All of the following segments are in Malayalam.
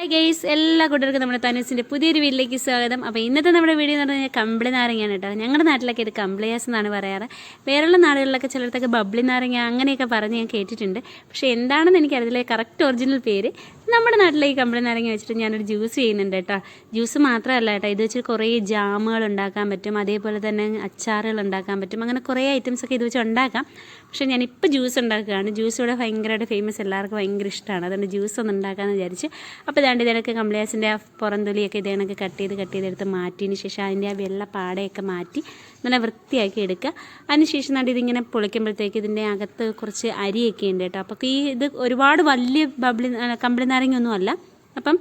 ഹായ് ഗെയ്സ് എല്ലാ കൂട്ടർക്കും നമ്മുടെ തനുസിന്റെ പുതിയൊരു വീട്ടിലേക്ക് സ്വാഗതം. അപ്പോൾ ഇന്നത്തെ നമ്മുടെ വീഡിയോ എന്ന് പറഞ്ഞാൽ കമ്പിളി നാരങ്ങയാണ് കേട്ടോ. ഞങ്ങളുടെ നാട്ടിലൊക്കെ ഇത് കമ്പിളിയാസ് എന്നാണ് പറയാറ്. വേറെയുള്ള നാടുകളിലൊക്കെ ചിലർക്കൊക്കെ ബബ്ലി നാരങ്ങ അങ്ങനെയൊക്കെ പറഞ്ഞ് ഞാൻ കേട്ടിട്ടുണ്ട്. പക്ഷേ എന്താണെന്ന് എനിക്കറിയില്ല. കറക്റ്റ് ഒറിജിനൽ പേര്. നമ്മുടെ നാട്ടിലെ ഈ കമ്പിളി നാരങ്ങ വെച്ചിട്ട് ഞാനൊരു ജ്യൂസ് ചെയ്യുന്നുണ്ട് കേട്ടോ. ജ്യൂസ് മാത്രമല്ല കേട്ടോ ഇത് വെച്ച് കുറേ ജാമുകൾ ഉണ്ടാക്കാൻ പറ്റും അതേപോലെ തന്നെ അച്ചാറുകൾ ഉണ്ടാക്കാൻ പറ്റും അങ്ങനെ കുറേ ഐറ്റംസ് ഒക്കെ ഇത് വെച്ച് ഉണ്ടാക്കാം. പക്ഷേ ഞാനിപ്പോൾ ജ്യൂസ് ഉണ്ടാക്കുകയാണ്. ജ്യൂസ് ഇവിടെ ഭയങ്കരമായിട്ട് ഫേമസ് എല്ലാവർക്കും ഭയങ്കര ഇഷ്ടമാണ്. അതുകൊണ്ട് ജ്യൂസ് ഒന്ന് ഉണ്ടാക്കാമെന്ന് വിചാരിച്ച്. അപ്പോൾ ഇതാണ്ട് ഇതിനൊക്കെ കമ്പിളിയാസിന്റെ ആ പുറന്തൊലിയൊക്കെ ഇതേണൊക്കെ കട്ട് ചെയ്ത് കട്ട് ചെയ്തെടുത്ത് മാറ്റിയതിന് ശേഷം അതിന്റെ ആ വെള്ള പാടയൊക്കെ മാറ്റി നല്ല വൃത്തിയാക്കി എടുക്കുക. അതിനുശേഷം നട്ട് ഇതിങ്ങനെ പൊളിക്കുമ്പോഴത്തേക്ക് ഇതിന്റെ അകത്ത് കുറച്ച് അരിയൊക്കെ ഉണ്ട് കേട്ടോ. അപ്പോൾ ഈ ഇത് ഒരുപാട് വലിയ ബബിളി കമ്പിളി നാരങ്ങയൊന്നും അല്ല. അപ്പം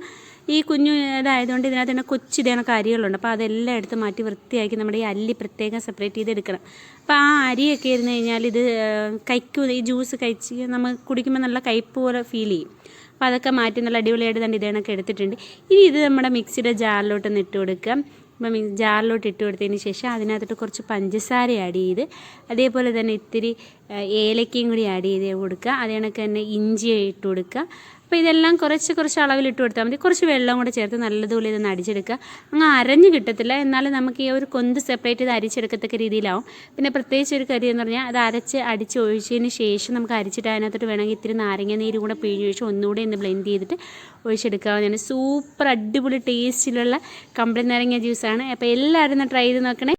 ഈ കുഞ്ഞു ഇതായതുകൊണ്ട് ഇതിനകത്ത് തന്നെ കൊച്ചു ഇതേണൊക്കെ അരികളുണ്ട് അപ്പോൾ അതെല്ലാം എടുത്ത് മാറ്റി വൃത്തിയാക്കി നമ്മുടെ ഈ അല്ലി പ്രത്യേകം സെപ്പറേറ്റ് ചെയ്തെടുക്കണം അപ്പോൾ ആ അരിയൊക്കെ ഇരുന്ന് കഴിഞ്ഞാൽ ഇത് കഴിക്കൂ. ഈ ജ്യൂസ് കഴിച്ച് നമ്മൾ കുടിക്കുമ്പോൾ നല്ല കയ്പ്പ് പോലെ ഫീൽ ചെയ്യും. അപ്പോൾ അതൊക്കെ മാറ്റി നല്ല അടിപൊളിയായിട്ട് തന്നെ ഇതേണൊക്കെ എടുത്തിട്ടുണ്ട്. ഇനി ഇത് നമ്മുടെ മിക്സിയുടെ ജാറിലോട്ട് ഇട്ട് കൊടുക്കുക. അപ്പം മീൻസ് ജാറിലോട്ട് ഇട്ട് കൊടുത്തതിന് ശേഷം അതിനകത്തോട്ട് കുറച്ച് പഞ്ചസാര ആഡ് ചെയ്ത് അതേപോലെ തന്നെ ഇത്തിരി ഏലക്കയും കൂടി ആഡ് ചെയ്ത് കൊടുക്കുക. അതേ കണക്ക് തന്നെ ഇഞ്ചി ഇട്ട് കൊടുക്കുക. അപ്പോൾ ഇതെല്ലാം കുറച്ച് കുറച്ച് അളവിൽ ഇട്ട് കൊടുത്താൽ മതി. കുറച്ച് വെള്ളം കൂടെ ചേർത്ത് നല്ലതുപോലെ ഇതൊന്ന് അടിച്ചെടുക്കുക. അങ്ങ് അരഞ്ഞ് കിട്ടത്തില്ല. എന്നാലും നമുക്ക് ഈ ഒരു കൊന്ത് സെപ്പറേറ്റ് ചെയ്ത് അരിച്ചെടുക്കത്തക്ക രീതിയിലാവും. പിന്നെ പ്രത്യേകിച്ച് ഒരു കറി എന്ന് പറഞ്ഞാൽ അത് അരച്ച് അടിച്ച് ഒഴിച്ചതിന് ശേഷം നമുക്ക് അരിച്ചിട്ട് അതിനകത്തോട്ട് വേണമെങ്കിൽ ഇത്തിരി നാരങ്ങ നീര് കൂടെ പിഴിഞ്ഞ് ഒഴിച്ച് ഒന്നുകൂടെ ഒന്ന് ബ്ലെൻഡ് ചെയ്തിട്ട് ഒഴിച്ചെടുക്കാവുന്നതാണ്. സൂപ്പർ അടിപൊളി ടേസ്റ്റിലുള്ള കമ്പിളി നാരങ്ങ ജ്യൂസാണ് അപ്പോൾ എല്ലാവരും ട്രൈ ചെയ്ത് നോക്കണേ.